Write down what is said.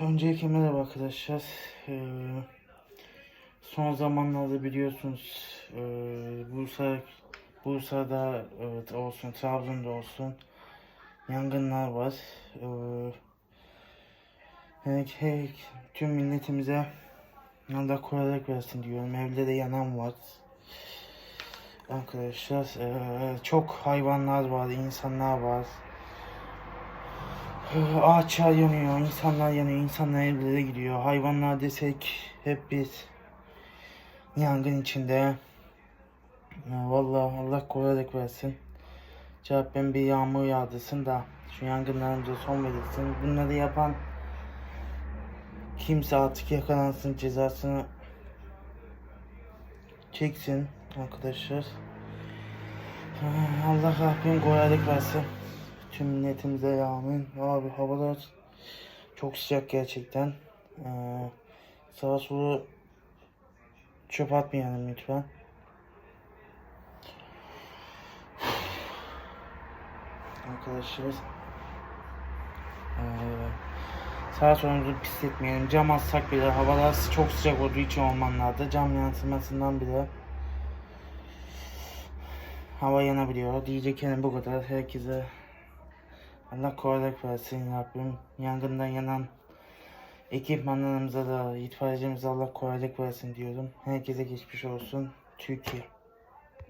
Öncelikle merhaba arkadaşlar. Ee, son zamanlarda biliyorsunuz e, Bursa, Bursa'da evet, olsun, Trabzon'da olsun yangınlar var. Ee, her, her, tüm milletimize Allah kolaylık versin diyorum. Evde de yanan var. Arkadaşlar ee, çok hayvanlar var, insanlar var. Ağaçlar yanıyor, insanlar yanıyor, insanlar evlere gidiyor. Hayvanlar desek hep biz yangın içinde. Vallahi Allah kolaylık versin. Ben bir yağmur yağdırsın da şu yangınlarımıza son verilsin. Bunları yapan kimse artık yakalansın cezasını çeksin arkadaşlar. Ah, Allah Rabbim kolaylık versin. Tüm milletimize ya amin. Abi havalar çok sıcak gerçekten. Ee, sağa sola çöp atmayalım lütfen. Arkadaşlar ee, sağa solumuzu pisletmeyelim. Cam atsak bile havalar çok sıcak olduğu için ormanlarda cam yansımasından bile hava yanabiliyor. Diyeceklerim bu kadar. Herkese Allah kolaylık versin Rabbim. Yangından yanan ekipmanlarımıza da itfaiyecimize Allah kolaylık versin diyorum. Herkese geçmiş olsun. Türkiye.